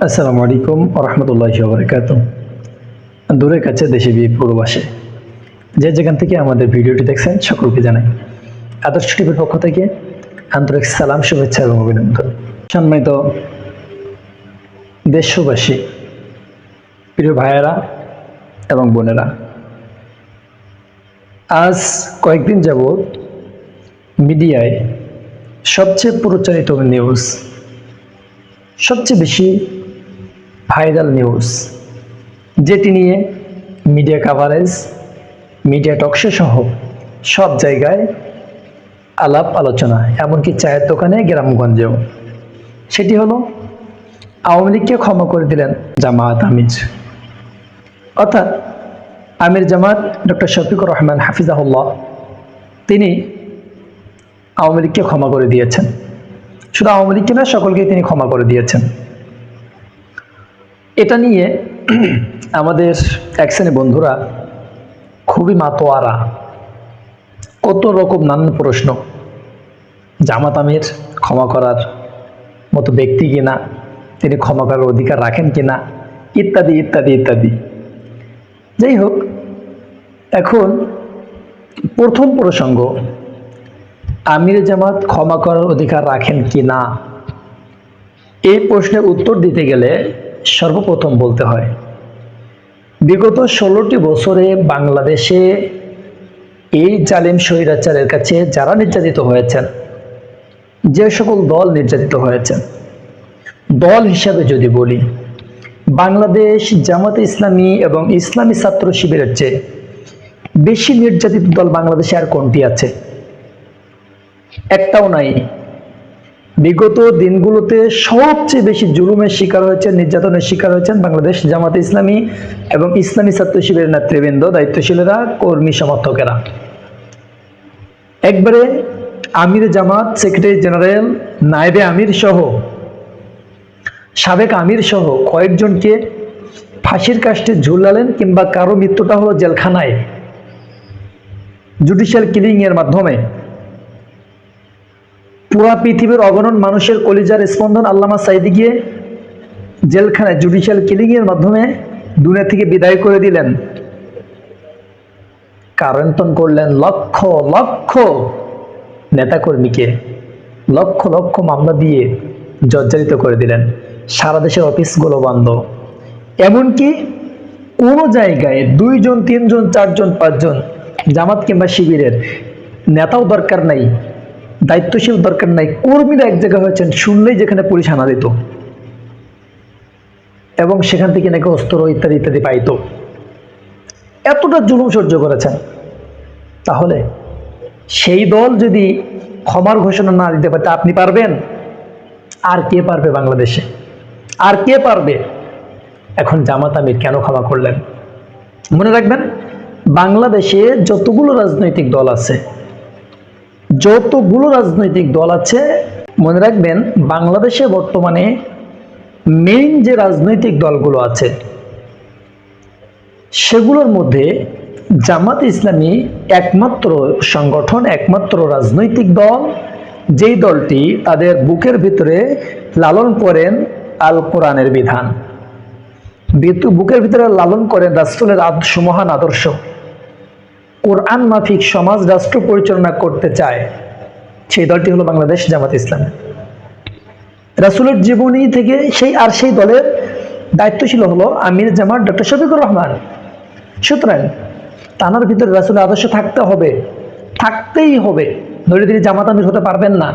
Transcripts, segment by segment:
আসসালামু আলাইকুম রহমতুল্লাহ বরকাত দূরে কাছে দেশে বিয়ে পূর্বাসে যে যেখান থেকে আমাদের ভিডিওটি দেখছেন, সকলকে জানাই আদর্শ টিভির পক্ষ থেকে আন্তরিক সালাম, শুভেচ্ছা এবং অভিনন্দন। সম্মানিত দেশবাসী, প্রিয় ভাইয়েরা এবং বোনেরা, আজ কয়েকদিন যাবৎ মিডিয়ায় সবচেয়ে প্রচারিত নিউজ, সবচেয়ে বেশি ভাইরাল নিউজ। যেটি নিয়ে মিডিয়া কাভারেজ মিডিয়া টকশো সহ সব জায়গায় আলাপ আলোচনা, এমনকি চায়ের দোকানে গ্রামগঞ্জেও। সেটি হলো, আওয়ামী লীগকে ক্ষমা করে দিলেন জামায়াত আমির। অর্থাৎ আমির জামাত ডক্টর শফিকুর রহমান হাফিজাহুল্লাহ, তিনি আওয়ামী লীগকে ক্ষমা করে দিয়েছেন। শুধু আওয়ামী লীগকে না, সকলকেই তিনি ক্ষমা করে দিয়েছেন। এটা নিয়ে আমাদের এক শ্রেণি বন্ধুরা খুবই মাতোয়ারা, কত রকম নানান প্রশ্ন। জামাত আমির ক্ষমা করার মতো ব্যক্তি কিনা, তিনি ক্ষমা করার অধিকার রাখেন কিনা, ইত্যাদি ইত্যাদি ইত্যাদি। যাই হোক, এখন প্রথম প্রসঙ্গ, আমির জামাত ক্ষমা করার অধিকার রাখেন কি না এই প্রশ্নের উত্তর দিতে গেলে সর্বপ্রথম বলতে হয়। বিগত ষোলোটি বছরে বাংলাদেশে এই জালিম স্বৈরাচারের কাছে যারা নির্যাতিত হয়েছেন, যে সকল দল নির্যাতিত হয়েছেন, দল হিসাবে যদি বলি, বাংলাদেশ জামাতে ইসলামী এবং ইসলামী ছাত্র শিবিরের চেয়ে বেশি নির্যাতিত দল বাংলাদেশে আর কোনটি আছে? একটাও নাই। বিগত দিনগুলোতে সবচেয়ে বেশি জুলুমের শিকার হয়েছেন, নির্যাতনের শিকার হয়েছেন বাংলাদেশ জামাতে ইসলামী এবং ইসলামী ছাত্র শিবিরের নেতৃবৃন্দ, দায়িত্বশীলেরা, কর্মী, সমর্থকেরা। একবারে আমির জামাত, সেক্রেটারি জেনারেল, নায়েবে আমির সহ, সাবেক আমির সহ কয়েকজনকে ফাঁসির কাষ্টে ঝুলালেন কিংবা কারও মৃত্যুটা হলো জেলখানায়, জুডিশিয়াল কিলিং এর মাধ্যমে। পুরা পৃথিবীর অগণন মানুষের কলিজার স্পন্দন আল্লামা সাইদি গিয়ে জেলখানায় জুডিশিয়াল কিলিং এর মাধ্যমে দুনিয়া থেকে বিদায় করে দিলেন। কারন্তন করলেন লক্ষ লক্ষ নেতাকর্মীকে, লক্ষ লক্ষ মামলা দিয়ে জর্জরিত করে দিলেন। সারা দেশের অফিসগুলো বন্ধ এমনকি কোনো জায়গায় দুইজন, তিনজন, চারজন, পাঁচজন জামাত কিংবা শিবিরের নেতাও দরকার নাই। দায়িত্বশীল দরকার নাই। কর্মীরা এক জায়গায় হয়েছেন, শুনলেই যেখানে পুলিশ আনা দিত। এবং সেখান থেকে নাকি অস্ত্র, ইত্যাদি ইত্যাদি পাইত। এতটা জুলুম সহ্য করেছেন। তাহলে সেই দল যদি ক্ষমার ঘোষণা না দিতে পারে আপনি পারবেন? আর কে পারবে বাংলাদেশে? আর কে পারবে? এখন জামাত আমির কেন ক্ষমা করলেন? মনে রাখবেন, বাংলাদেশে যতগুলো রাজনৈতিক দল আছে যতগুলো রাজনৈতিক দল আছে, মনে রাখবেন, বাংলাদেশে বর্তমানে মেইন যে রাজনৈতিক দলগুলো আছে, সেগুলোর মধ্যে জামাত ইসলামী একমাত্র সংগঠন, একমাত্র রাজনৈতিক দল। যেই দলটি তাদের বুকের ভিতরে লালন করেন আল কোরআনের বিধান। বুকের ভিতরে লালন করেন রাসুলের আদর্শ, মহান আদর্শ। কোরআন মাফিক সমাজ রাষ্ট্র পরিচালনা করতে চায়, সেই দলটি হলো বাংলাদেশ জামাত ইসলাম। রাসুলের জীবনী থেকে সেই আর সেই দলের দায়িত্বশীল হলো আমির জামাত ডক্টর শফিকুর রহমান। সুতরাং তানার ভিতরে রাসুলের আদর্শ থাকতে হবে, থাকতেই হবে। নইলে তিনি জামাত আমির হতে পারবেন না।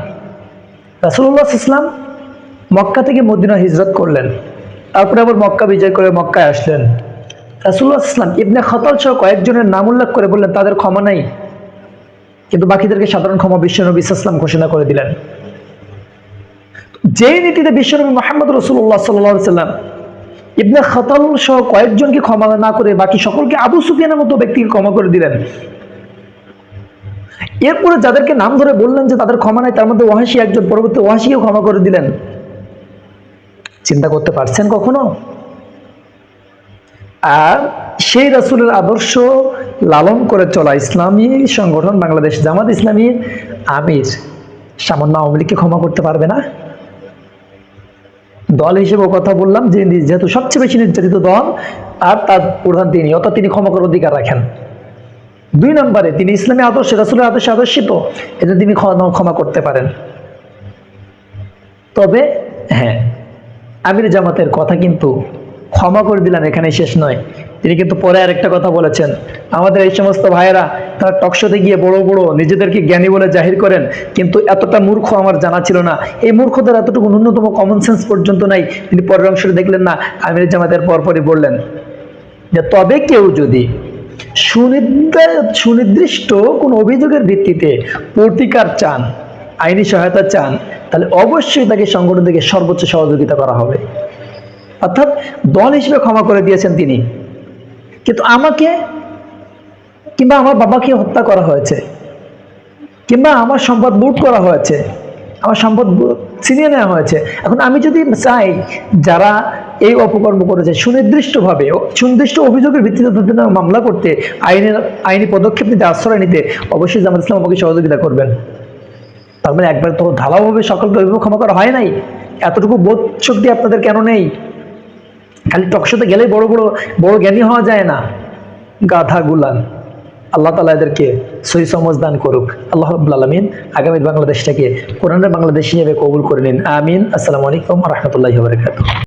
রাসুল্লাহ ইসলাম মক্কা থেকে মদিনা হিজরত করলেন। তারপরে আবার মক্কা বিজয় করে মক্কায় আসলেন। রাসুল্লাহ ইসলাম ইবনে খতল সহ কয়েকজনের নাম উল্লেখ করে বললেন, তাদের ক্ষমা নাই। কিন্তু বাকিদেরকে সাধারণ ক্ষমা বিশ্বনবী ইসলাম ঘোষণা করে দিলেন। যে নীতিতে বিশ্বনবী মোহাম্মদ রসুল্লাহ সাল্লাহ সাল্লাম ইবনে খতল সহ কয়েকজনকে ক্ষমা না করে বাকি সকলকে আবু সুফিয়ানের মতো ব্যক্তিকে ক্ষমা করে দিলেন। এরপরে যাদেরকে নাম ধরে বললেন যে তাদের ক্ষমা নাই, তার মধ্যে ওয়াহাসি একজন পরবর্তী ওয়াহাসিও ক্ষমা করে দিলেন। চিন্তা করতে পারছেন কখনো? আর সেই রাসুলের আদর্শ লালন করে চলা ইসলামী সংগঠন বাংলাদেশ জামাত ইসলামী আমির। সামান্য আওয়ামী লীগকে ক্ষমা করতে পারবে না। দল হিসেবে কথা বললাম যে যেহেতু সবচেয়ে বেশি নির্যাতিত দল, আর তার প্রধান তিনি, অর্থাৎ তিনি ক্ষমা করার অধিকার রাখেন। দুই নম্বরে, তিনি ইসলামী আদর্শে, রাসুলের আদর্শে আদর্শিত এজন্য তিনি ক্ষমা করতে পারেন। তবে হ্যাঁ আমির জামাতের কথা কিন্তু ক্ষমা করে দিলেন এখানে শেষ নয়। তিনি কিন্তু পরে আরেকটা কথা বলেছেন। আমাদের এই সমস্ত ভাইয়েরা, তারা টকশোতে গিয়ে বড় বড় নিজেদেরকে জ্ঞানী বলে জাহির করেন, কিন্তু এতটা মূর্খ আমার জানা ছিল না। এই মূর্খদের এতটুকু ন্যূনতম কমন সেন্স পর্যন্ত নাই। তিনি পরের অংশটা দেখলেন না, আমির জামাতের পরপরই বললেন যে, তবে কেউ যদি সুনির্দিষ্ট কোন অভিযোগের ভিত্তিতে প্রতিকার চান, আইনি সহায়তা চান, তাহলে অবশ্যই তাকে সংগঠন থেকে সর্বোচ্চ সহযোগিতা করা হবে। অর্থাৎ দল হিসেবে ক্ষমা করে দিয়েছেন তিনি। কিন্তু আমাকে কিংবা আমার বাবাকে হত্যা করা হয়েছে, কিংবা আমার সম্পদ বুট করা হয়েছে, আমার সম্পদ ছিনিয়ে নেওয়া হয়েছে। এখন আমি যদি চাই যারা এই অপকর্ম করেছে, সুনির্দিষ্টভাবে সুনির্দিষ্ট অভিযোগের ভিত্তিতে তাদের মামলা করতে, আইনের, আইনি পদক্ষেপ নিতে, আশ্রয় নিতে, অবশ্যই জামাত ইসলাম আমাকে সহযোগিতা করবেন। তার মানে একবার তো ঢালাওভাবে সকলকে অভিযোগ ক্ষমা করা হয় নাই। এতটুকু বোধ শক্তি আপনাদের কেন নেই? খালি টকশোতে গেলেই বড় বড় বড় জ্ঞানী হওয়া যায় না। গাধা গুলান। আল্লাহ তালা এদেরকে সহি সমজ দান করুক। আল্লাহ রাব্বুল আলমিন আগামী বাংলাদেশটাকে, কোরআনের বাংলাদেশ হিসেবে কবুল করে নিন। আমিন। আসসালামু আলাইকুম রহমতুল্লাহ বরকাত